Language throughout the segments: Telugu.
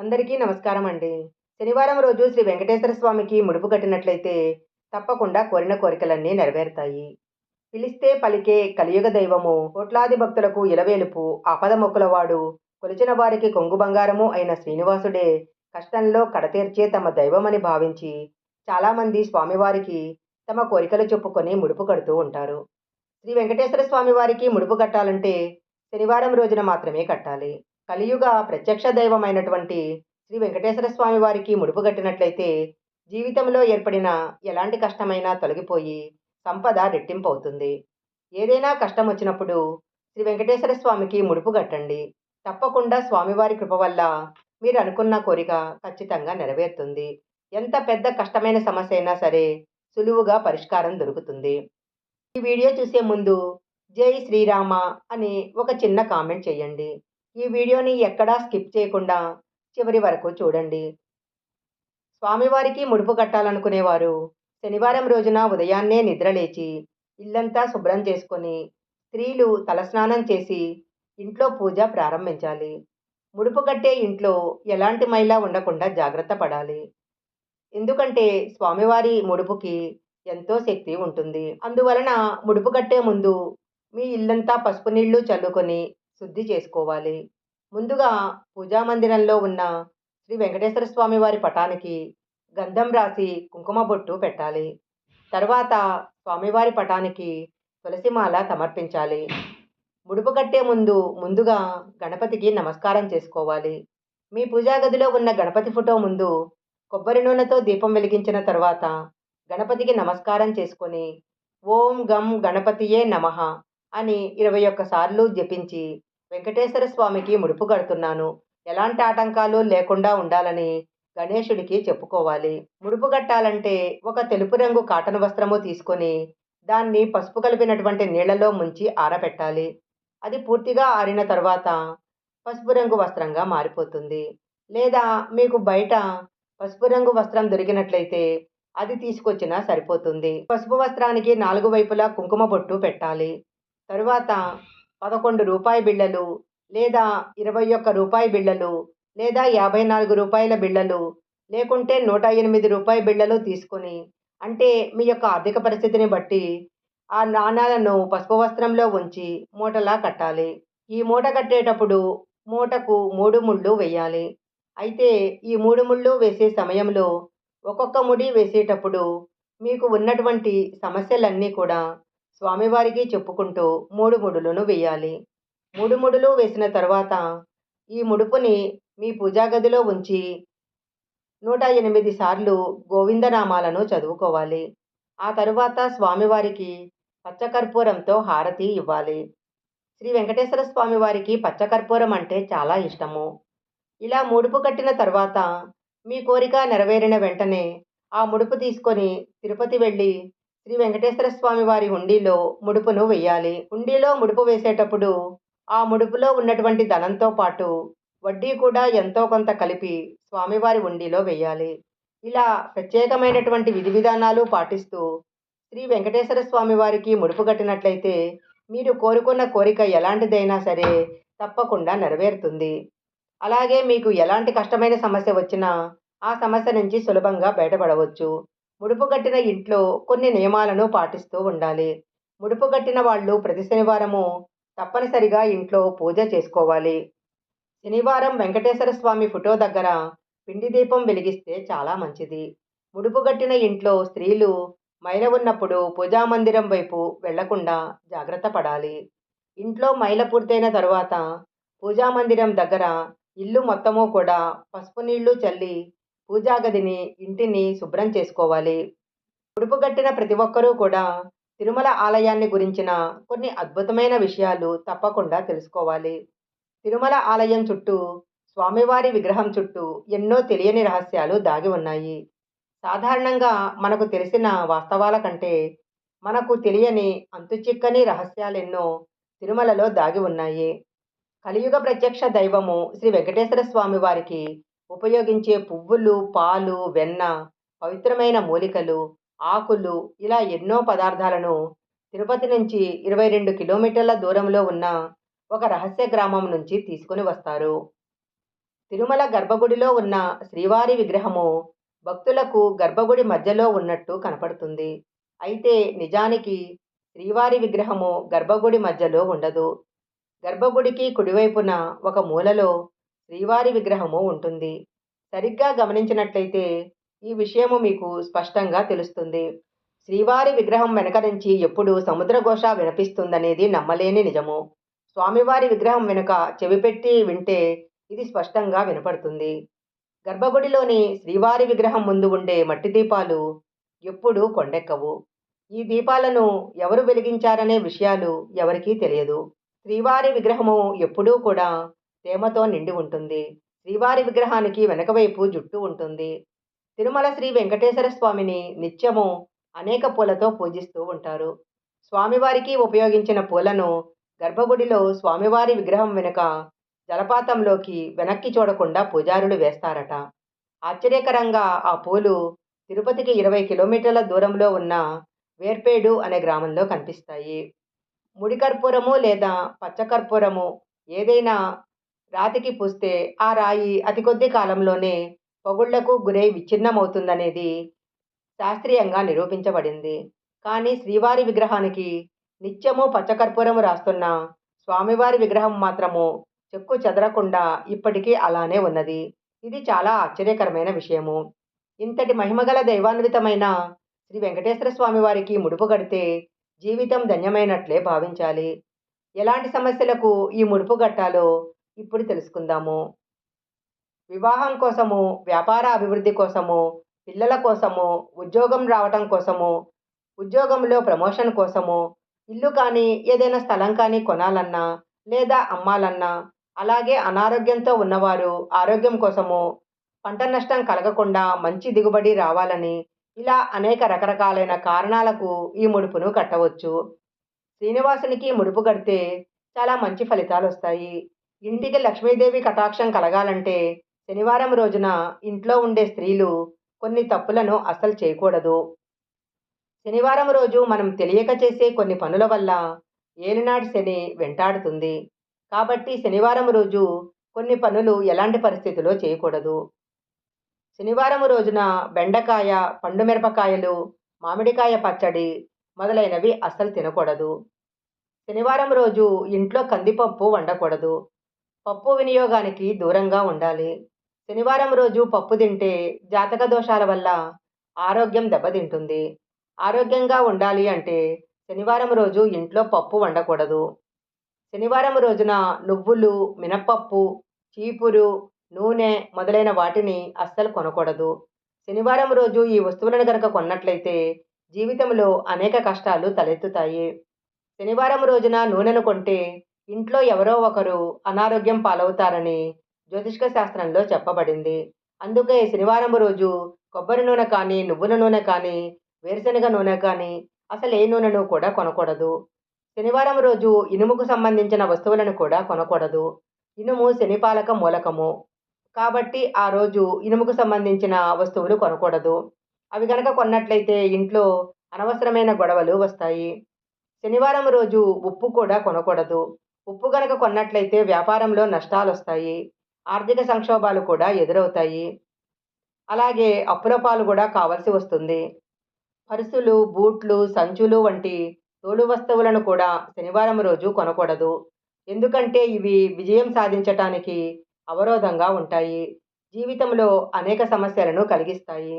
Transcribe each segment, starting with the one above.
అందరికీ నమస్కారం అండి. శనివారం రోజు శ్రీ వెంకటేశ్వర స్వామికి ముడుపు కట్టినట్లయితే తప్పకుండా కోరిన కోరికలన్నీ నెరవేరుతాయి. పిలిస్తే పలికే కలియుగ దైవము కోట్లాది భక్తులకు ఇలవేలుపు ఆపద మొక్కులవాడు కొలిచిన వారికి కొంగు బంగారము అయిన శ్రీనివాసుడే కష్టంలో కడతీర్చే తమ దైవమని భావించి చాలామంది స్వామివారికి తమ కోరికలు చెప్పుకొని ముడుపు కడుతూ ఉంటారు. శ్రీ వెంకటేశ్వర స్వామి వారికి ముడుపు కట్టాలంటే శనివారం రోజున మాత్రమే కట్టాలి. కలియుగ ప్రత్యక్ష దైవమైనటువంటి శ్రీ వెంకటేశ్వర స్వామి వారికి ముడుపు కట్టినట్లయితే జీవితంలో ఏర్పడిన ఎలాంటి కష్టమైనా తొలగిపోయి సంపద రెట్టింపు అవుతుంది ఏదైనా కష్టం వచ్చినప్పుడు శ్రీ వెంకటేశ్వర స్వామికి ముడుపు కట్టండి. తప్పకుండా స్వామివారి కృప వల్ల మీరు అనుకున్న కోరిక ఖచ్చితంగా నెరవేరుతుంది. ఎంత పెద్ద కష్టమైన సమస్య అయినా సరే సులువుగా పరిష్కారం దొరుకుతుంది. ఈ వీడియో చూసే ముందు జై శ్రీరామ అని ఒక చిన్న కామెంట్ చేయండి. ఈ వీడియోని ఎక్కడా స్కిప్ చేయకుండా చివరి వరకు చూడండి. స్వామివారికి ముడుపు కట్టాలనుకునేవారు శనివారం రోజున ఉదయాన్నే నిద్రలేచి ఇల్లంతా శుభ్రం చేసుకొని స్త్రీలు తలస్నానం చేసి ఇంట్లో పూజ ప్రారంభించాలి. ముడుపు కట్టే ఇంట్లో ఎలాంటి మైలా ఉండకుండా జాగ్రత్త పడాలి. ఎందుకంటే స్వామివారి ముడుపుకి ఎంతో శక్తి ఉంటుంది. అందువలన ముడుపు కట్టే ముందు మీ ఇల్లంతా పసుపు నీళ్ళు చల్లుకొని శుద్ధి చేసుకోవాలి. ముందుగా పూజా మందిరంలో ఉన్న శ్రీ వెంకటేశ్వర స్వామి వారి పటానికి గంధం రాసి కుంకుమ బొట్టు పెట్టాలి. తర్వాత స్వామివారి పటానికి తులసిమాల సమర్పించాలి. ముడుపు కట్టే ముందు ముందుగా గణపతికి నమస్కారం చేసుకోవాలి. మీ పూజా గదిలో ఉన్న గణపతి ఫోటో ముందు కొబ్బరి నూనెతో దీపం వెలిగించిన తర్వాత గణపతికి నమస్కారం చేసుకొని ఓం గం గణపతియే నమః అని ఇరవై ఒక్కసార్లు జపించి వెంకటేశ్వర స్వామికి ముడుపు కడుతున్నాను. ఎలాంటి ఆటంకాలు లేకుండా ఉండాలని గణేశుడికి చెప్పుకోవాలి. ముడుపు కట్టాలంటే ఒక తెలుపు రంగు కాటన్ వస్త్రము తీసుకొని దాన్ని పసుపు కలిపినటువంటి నీళ్ళలో ముంచి ఆరబెట్టాలి. అది పూర్తిగా ఆరిన తర్వాత పసుపు రంగు వస్త్రంగా మారిపోతుంది. లేదా మీకు బయట పసుపు రంగు వస్త్రం దొరికినట్లయితే అది తీసుకొచ్చినా సరిపోతుంది. పసుపు వస్త్రానికి నాలుగు వైపులా కుంకుమ బొట్టు పెట్టాలి. తరువాత పదకొండు రూపాయి బిళ్ళలు లేదా ఇరవై ఒక్క రూపాయి బిళ్ళలు లేదా యాభై నాలుగు రూపాయల బిళ్ళలు లేకుంటే నూట ఎనిమిది రూపాయి బిళ్ళలు తీసుకొని అంటే మీ యొక్క ఆర్థిక పరిస్థితిని బట్టి ఆ నాణాలను పసుపు వస్త్రంలో ఉంచి మూటలా కట్టాలి. ఈ మూట కట్టేటప్పుడు మూటకు మూడు ముళ్ళు వేయాలి. అయితే ఈ మూడు ముళ్ళు వేసే సమయంలో ఒక్కొక్క ముడి వేసేటప్పుడు మీకు ఉన్నటువంటి సమస్యలన్నీ కూడా స్వామివారికి చెప్పుకుంటూ మూడు ముడులను వేయాలి. మూడు ముడులు వేసిన తర్వాత ఈ ముడుపుని మీ పూజా గదిలో ఉంచి నూట ఎనిమిది సార్లు గోవిందనామాలను చదువుకోవాలి. ఆ తరువాత స్వామివారికి పచ్చకర్పూరంతో హారతి ఇవ్వాలి. శ్రీ వెంకటేశ్వర స్వామి వారికి పచ్చకర్పూరం అంటే చాలా ఇష్టము. ఇలా ముడుపు కట్టిన తర్వాత మీ కోరిక నెరవేరిన వెంటనే ఆ ముడుపు తీసుకొని తిరుపతి వెళ్ళి శ్రీ వెంకటేశ్వర స్వామి వారి హుండీలో ముడుపును వెయ్యాలి. హుండీలో ముడుపు వేసేటప్పుడు ఆ ముడుపులో ఉన్నటువంటి ధనంతో పాటు వడ్డీ కూడా ఎంతో కొంత కలిపి స్వామివారి హుండీలో వెయ్యాలి. ఇలా ప్రత్యేకమైనటువంటి విధి విధానాలు పాటిస్తూ శ్రీ వెంకటేశ్వర స్వామి వారికి ముడుపు కట్టినట్లయితే మీరు కోరుకున్న కోరిక ఎలాంటిదైనా సరే తప్పకుండా నెరవేరుతుంది. అలాగే మీకు ఎలాంటి కష్టమైన సమస్య వచ్చినా ఆ సమస్య నుంచి సులభంగా బయటపడవచ్చు. ముడుపు కట్టిన ఇంట్లో కొన్ని నియమాలను పాటిస్తూ ఉండాలి. ముడుపు కట్టిన వాళ్ళు ప్రతి శనివారము తప్పనిసరిగా ఇంట్లో పూజ చేసుకోవాలి. శనివారం వెంకటేశ్వర స్వామి ఫోటో దగ్గర పిండి దీపం వెలిగిస్తే చాలా మంచిది. ముడుపు కట్టిన ఇంట్లో స్త్రీలు మైల ఉన్నప్పుడు పూజా మందిరం వైపు వెళ్ళకుండా జాగ్రత్త పడాలి. ఇంట్లో మైల పూర్తయిన తరువాత పూజా మందిరం దగ్గర ఇల్లు మొత్తము కూడా పసుపు నీళ్ళు చల్లి పూజాగదిని ఇంటిని శుభ్రం చేసుకోవాలి. ఉడుపుగట్టిన ప్రతి ఒక్కరూ కూడా తిరుమల ఆలయాన్ని గురించిన కొన్ని అద్భుతమైన విషయాలు తప్పకుండా తెలుసుకోవాలి. తిరుమల ఆలయం చుట్టూ స్వామివారి విగ్రహం చుట్టూ ఎన్నో తెలియని రహస్యాలు దాగి ఉన్నాయి. సాధారణంగా మనకు తెలిసిన వాస్తవాల కంటే మనకు తెలియని అంతుచిక్కని రహస్యాలెన్నో తిరుమలలో దాగి ఉన్నాయి. కలియుగ ప్రత్యక్ష దైవము శ్రీ వెంకటేశ్వర స్వామి వారికి ఉపయోగించే పువ్వులు పాలు వెన్న పవిత్రమైన మూలికలు ఆకులు ఇలా ఎన్నో పదార్థాలను తిరుపతి నుంచి ఇరవై రెండు కిలోమీటర్ల దూరంలో ఉన్న ఒక రహస్య గ్రామం నుంచి తీసుకుని వస్తారు. తిరుమల గర్భగుడిలో ఉన్న శ్రీవారి విగ్రహము భక్తులకు గర్భగుడి మధ్యలో ఉన్నట్టు కనపడుతుంది. అయితే నిజానికి శ్రీవారి విగ్రహము గర్భగుడి మధ్యలో ఉండదు. గర్భగుడికి కుడివైపున ఒక మూలలో శ్రీవారి విగ్రహము ఉంటుంది. సరిగ్గా గమనించినట్లయితే ఈ విషయము మీకు స్పష్టంగా తెలుస్తుంది. శ్రీవారి విగ్రహం వెనక నుంచి ఎప్పుడు సముద్రఘోష వినిపిస్తుందనేది నమ్మలేని నిజము. స్వామివారి విగ్రహం వెనుక చెవిపెట్టి వింటే ఇది స్పష్టంగా వినపడుతుంది. గర్భగుడిలోని శ్రీవారి విగ్రహం ముందు ఉండే మట్టి దీపాలు ఎప్పుడూ కొండెక్కవు. ఈ దీపాలను ఎవరు వెలిగించారనే విషయాలు ఎవరికీ తెలియదు. శ్రీవారి విగ్రహము ఎప్పుడూ కూడా తేమతో నిండి ఉంటుంది. శ్రీవారి విగ్రహానికి వెనకవైపు జుట్టు ఉంటుంది. తిరుమల శ్రీ వెంకటేశ్వర స్వామిని నిత్యము అనేక పూలతో పూజిస్తూ ఉంటారు. స్వామివారికి ఉపయోగించిన పూలను గర్భగుడిలో స్వామివారి విగ్రహం వెనుక జలపాతంలోకి వెనక్కి చూడకుండా పూజారులు వేస్తారట. ఆశ్చర్యకరంగా ఆ పూలు తిరుపతికి ఇరవై కిలోమీటర్ల దూరంలో ఉన్న వేర్పేడు అనే గ్రామంలో కనిపిస్తాయి. ముడి కర్పూరము లేదా పచ్చకర్పూరము ఏదైనా రాతికి పూస్తే ఆ రాయి అతి కొద్ది కాలంలోనే పొగుళ్ళకు గురై విచ్ఛిన్నమవుతుందనేది శాస్త్రీయంగా నిరూపించబడింది. కానీ శ్రీవారి విగ్రహానికి నిత్యము పచ్చకర్పూరము రాస్తున్న స్వామివారి విగ్రహం మాత్రము చెక్కు చెదరకుండా ఇప్పటికీ అలానే ఉన్నది. ఇది చాలా ఆశ్చర్యకరమైన విషయము. ఇంతటి మహిమగల దైవాన్వితమైన శ్రీ వెంకటేశ్వర స్వామి వారికి ముడుపు కడితే జీవితం ధన్యమైనట్లే భావించాలి. ఎలాంటి సమస్యలకు ఈ ముడుపు గట్టాలో ఇప్పుడు తెలుసుకుందాము. వివాహం కోసము వ్యాపార అభివృద్ధి కోసము పిల్లల కోసము ఉద్యోగం రావటం కోసము ఉద్యోగంలో ప్రమోషన్ కోసము ఇల్లు కానీ ఏదైనా స్థలం కానీ కొనాలన్నా లేదా అమ్మాలన్నా అలాగే అనారోగ్యంతో ఉన్నవారు ఆరోగ్యం కోసము పంట నష్టం కలగకుండా మంచి దిగుబడి రావాలని ఇలా అనేక రకరకాలైన కారణాలకు ఈ ముడుపును కట్టవచ్చు. శ్రీనివాసునికి ముడుపు కడితే చాలా మంచి ఫలితాలు వస్తాయి ఇంటికి లక్ష్మీదేవి కటాక్షం కలగాలంటే శనివారం రోజున ఇంట్లో ఉండే స్త్రీలు కొన్ని తప్పులను అస్సలు చేయకూడదు. శనివారం రోజు మనం తెలియక చేసే కొన్ని పనుల వల్ల ఏలినాటి శని వెంటాడుతుంది. కాబట్టి శనివారం రోజు కొన్ని పనులు ఎలాంటి పరిస్థితుల్లో చేయకూడదు. శనివారం రోజున బెండకాయ పండు మిరపకాయలు మామిడికాయ పచ్చడి మొదలైనవి అస్సలు తినకూడదు. శనివారం రోజు ఇంట్లో కందిపప్పు వండకూడదు. పప్పు వినియోగానికి దూరంగా ఉండాలి. శనివారం రోజు పప్పు తింటే జాతక దోషాల వల్ల ఆరోగ్యం దెబ్బతింటుంది. ఆరోగ్యంగా ఉండాలి అంటే శనివారం రోజు ఇంట్లో పప్పు వండకూడదు. శనివారం రోజున నువ్వులు మినప్పప్పు చీపురు నూనె మొదలైన వాటిని అస్సలు కొనకూడదు. శనివారం రోజు ఈ వస్తువులను గనక కొన్నట్లయితే జీవితంలో అనేక కష్టాలు తలెత్తుతాయి. శనివారం రోజున నూనెను కొంటే ఇంట్లో ఎవరో ఒకరు అనారోగ్యం పాలవుతారని జ్యోతిష్క శాస్త్రంలో చెప్పబడింది. అందుకే శనివారం రోజు కొబ్బరి నూనె కానీ నువ్వుల నూనె కానీ వేరుశనగ నూనె కానీ అసలు ఏ నూనెను కూడా కొనకూడదు. శనివారం రోజు ఇనుముకు సంబంధించిన వస్తువులను కూడా కొనకూడదు. ఇనుము శనిపాలక మూలకము. కాబట్టి ఆ రోజు ఇనుముకు సంబంధించిన వస్తువులు కొనకూడదు. అవి కనుక కొన్నట్లయితే ఇంట్లో అనవసరమైన గొడవలు వస్తాయి. శనివారం రోజు ఉప్పు కూడా కొనకూడదు. ఉప్పు గనక కొన్నట్లయితే వ్యాపారంలో నష్టాలు వస్తాయి ఆర్థిక సంక్షోభాలు కూడా ఎదురవుతాయి. అలాగే అప్పుల పాలు కూడా కావాల్సి వస్తుంది. పరుసులు బూట్లు సంచులు వంటి తోలు వస్తువులను కూడా శనివారం రోజు కొనకూడదు. ఎందుకంటే ఇవి విజయం సాధించటానికి అవరోధంగా ఉంటాయి. జీవితంలో అనేక సమస్యలను కలిగిస్తాయి.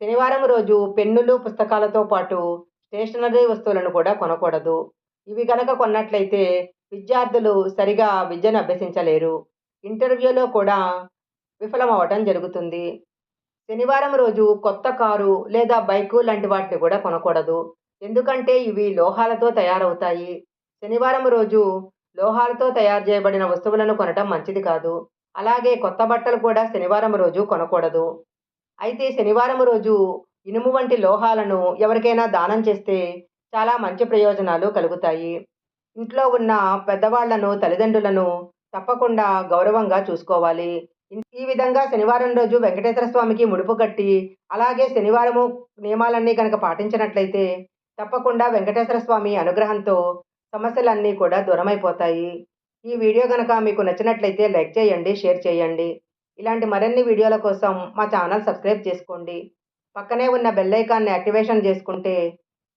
శనివారం రోజు పెన్నులు పుస్తకాలతో పాటు స్టేషనరీ వస్తువులను కూడా కొనకూడదు. ఇవి కనుక కొన్నట్లయితే విద్యార్థులు సరిగా విద్యను అభ్యసించలేరు. ఇంటర్వ్యూలో కూడా విఫలమవటం జరుగుతుంది. శనివారం రోజు కొత్త కారు లేదా బైకు లాంటి వాటిని కూడా కొనకూడదు. ఎందుకంటే ఇవి లోహాలతో తయారవుతాయి. శనివారం రోజు లోహాలతో తయారు చేయబడిన వస్తువులను కొనటం మంచిది కాదు. అలాగే కొత్త బట్టలు కూడా శనివారం రోజు కొనకూడదు. అయితే శనివారం రోజు ఇనుము వంటి లోహాలను ఎవరికైనా దానం చేస్తే చాలా మంచి ప్రయోజనాలు కలుగుతాయి. ఇంట్లో ఉన్న పెద్దవాళ్ళను తల్లిదండ్రులను తప్పకుండా గౌరవంగా చూసుకోవాలి. ఈ విధంగా శనివారం రోజు వెంకటేశ్వర స్వామికి ముడుపు కట్టి అలాగే శనివారము నియమాలన్నీ కనుక పాటించినట్లయితే తప్పకుండా వెంకటేశ్వర స్వామి అనుగ్రహంతో సమస్యలన్నీ కూడా దూరమైపోతాయి. ఈ వీడియో కనుక మీకు నచ్చినట్లయితే లైక్ చేయండి షేర్ చేయండి. ఇలాంటి మరిన్ని వీడియోల కోసం మా ఛానల్ సబ్స్క్రైబ్ చేసుకోండి. పక్కనే ఉన్న బెల్ ఐకాన్ని యాక్టివేషన్ చేసుకుంటే